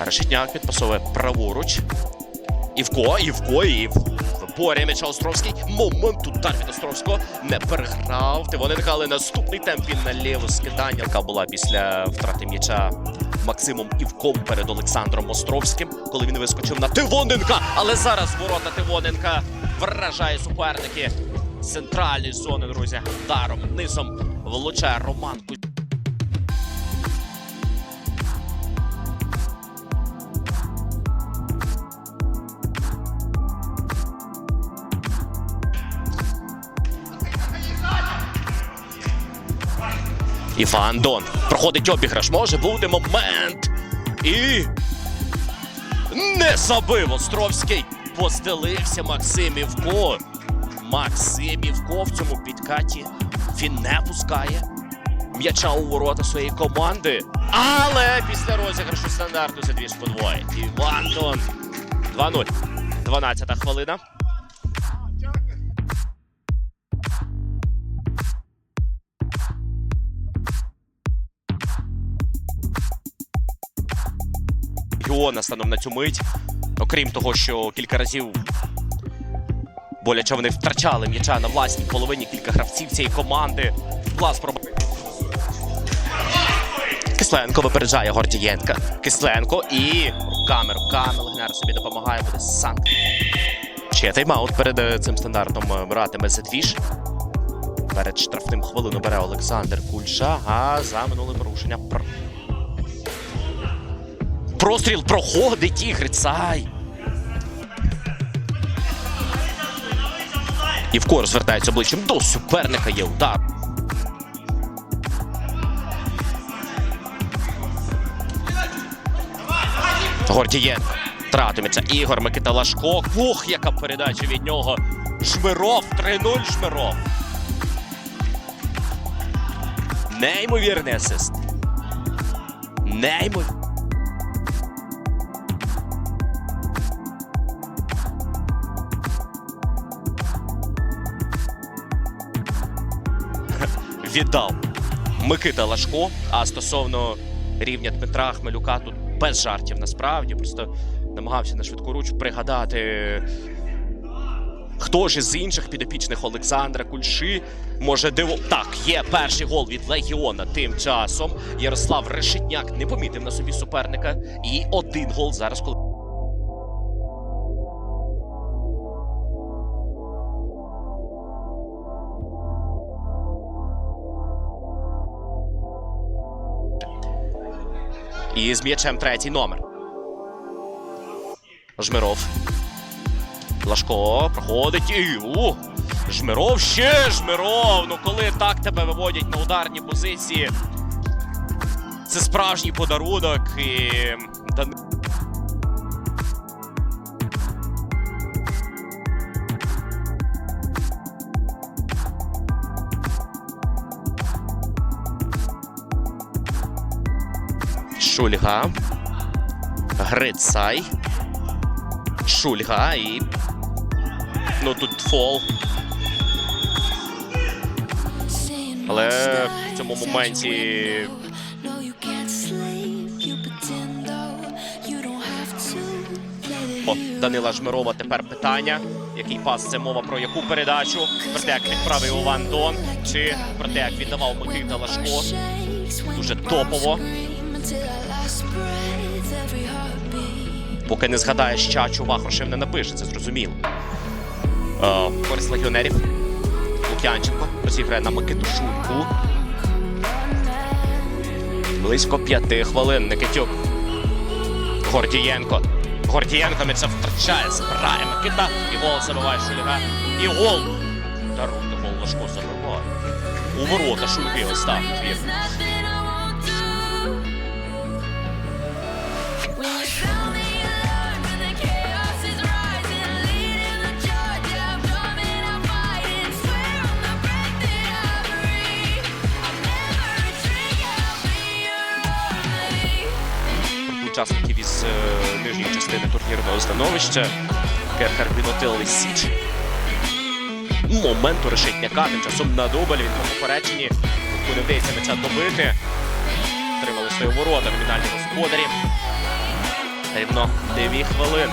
Решетняк підпасовує праворуч. Івко, Івко, і виборює м'яча Островський. Момент удар від Островського не переграв. Тивоненка, але наступний темп він наліво скидання, яка була після втрати м'яча Максимом Івком перед Олександром Островським, коли він вискочив на Тивоненка. Але зараз ворота Тивоненка вражає суперники з центральної зони, друзі. Даром низом влучає Роман Кузь. Іван Дон. Проходить обіграш. Може бути момент. І. Не забив Островський. Постелився Максим Івко. Максим Івко в цьому підкаті. Він не пускає м'яча у ворота своєї команди. Але після розіграшу стандарту за дві ж подвоїть. Іван Дон. 2-0. 12-та хвилина. Геона станом на цю мить. Окрім того, що кілька разів боляче вони втрачали м'яча на власній половині кілька гравців цієї команди. Була спроба. Кисленко випереджає Гордієнка. Кисленко і руками, руками Легнер собі допомагає. Буде Сан. Ще тайм-аут перед е, цим стандартом е, братиме Зедвіж. Перед штрафним хвилину бере Олександр Кульша, а за минуле порушення Простріл проходить ігри цай. Івкор звертається обличчям до суперника. Є удар. Гордієнко. Тратиметься Ігор Микита Лашко. Ух, яка передача від нього. Жмиров. 3-0 Жмиров. Неймовірний асист. Неймовірний. Віддав Микита Лашко. А стосовно рівня Дмитра Хмелюка, тут без жартів насправді. Просто намагався на швидку руч пригадати. Хто ж із інших підопічних Олександра Кульши може диво. Так, є перший гол від Легіона. Тим часом Ярослав Решетняк не помітив на собі суперника. І один гол зараз, коли. І з м'ячем третій номер. Жмиров. Лашко проходить і. У! Жмиров ще Жмиров. Ну коли так тебе виводять на ударні позиції. Це справжній подарунок. І... Шульга. Грицай. Шульга і. Ну тут фол. Але в цьому моменті Данила Жмирова тепер питання. Який пас це мова про яку передачу? Про те, як відправив Іван Дон, чи про те, як віддавав Микита Лашко. дуже топово. Поки не згадаєш, чачу Вахрушев не напише, це зрозуміло. Е, Користь легіонерів. Лук'янченко розіграє на Микиту Шульку. Близько п'яти хвилин. Никитюк. Гордієнко. Гордієнко м'яча втрачає, збирає Микита. І гол забиває Шульга. І гол. Даруйте гол Лашко забиває. У ворота Шульги ось так. Учасників із е, нижньої частини турнірного становища. Керхар Бінотил Січ. Моменту решетняка, тим часом на дубль він на попередженні. Куди вдається м'яча добити. Тримали свої ворота номінальні господарі. Рівно 9 хвилин.